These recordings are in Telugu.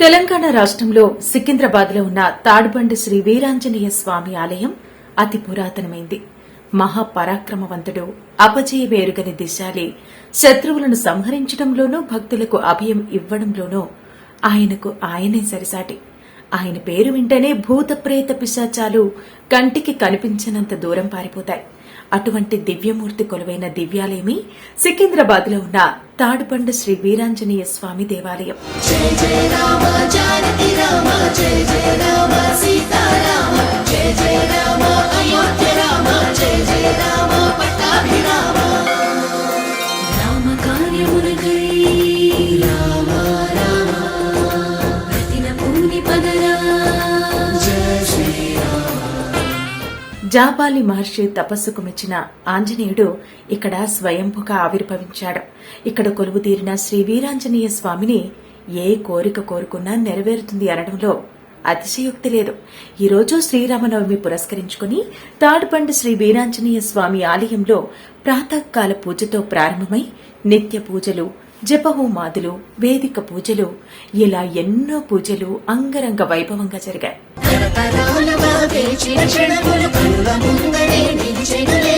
తెలంగాణ రాష్ట్రంలో సికింద్రాబాద్లో ఉన్న తాడ్బండి శ్రీ వీరాంజనేయ స్వామి ఆలయం అతి పురాతనమైంది. మహాపరాక్రమవంతుడు అపజయ వేరుగని దిశాలి శత్రువులను సంహరించడంలోనూ భక్తులకు అభయం ఇవ్వడంలోనూ ఆయనకు ఆయనే సరిసాటి. ఆయన పేరు వింటేనే భూత ప్రేత పిశాచాలు కంటికి కనిపించినంత దూరం పారిపోతాయి. అటువంటి దివ్యమూర్తి కొలువైన దివ్యాలయమి సికింద్రాబాద్లో ఉన్న తాడుపండు శ్రీ వీరాంజనేయ స్వామి దేవాలయం. జాబాలి మహర్షి తపస్సుకు మెచ్చిన ఆంజనేయుడు ఇక్కడ స్వయంభుగా ఆవిర్భవించాడు. ఇక్కడ కొలువుతీరిన శ్రీ వీరాంజనేయ స్వామిని ఏ కోరిక కోరుకున్నా నెరవేరుతుంది అనడంలో అతిశయోక్తి లేదు. ఈరోజు శ్రీరామనవమి పురస్కరించుకుని తాడుపండు శ్రీ వీరాంజనేయ స్వామి ఆలయంలో ప్రాతకాల పూజతో ప్రారంభమై నిత్య పూజలు జపహోమాదులు వేదిక పూజలు ఇలా ఎన్నో పూజలు అంగరంగ వైభవంగా జరిగాయి. తరతరాలుగా వేచిన క్షణములు కనుల ముందరే నిలిచెనులే.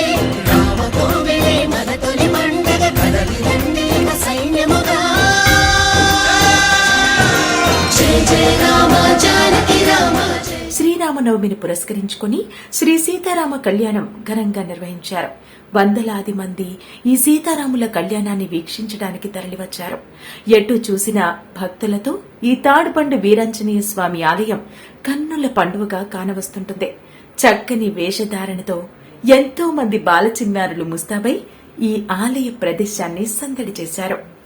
శ్రీరామనవమిని పురస్కరించుకుని శ్రీ సీతారామ కళ్యాణం ఘనంగా నిర్వహించారు. వందలాది మంది ఈ సీతారాముల కళ్యాణాన్ని వీక్షించడానికి తరలివచ్చారు. ఎటు చూసిన భక్తులతో ఈ తాడుబండు వీరాంజనేయ స్వామి ఆలయం కన్నుల పండువగా కానవస్తుంటుంది. చక్కని వేషధారణతో ఎంతో మంది బాలచిన్నారులు ముస్తాబై ఈ ఆలయ ప్రదేశాన్ని సందడి చేశారు.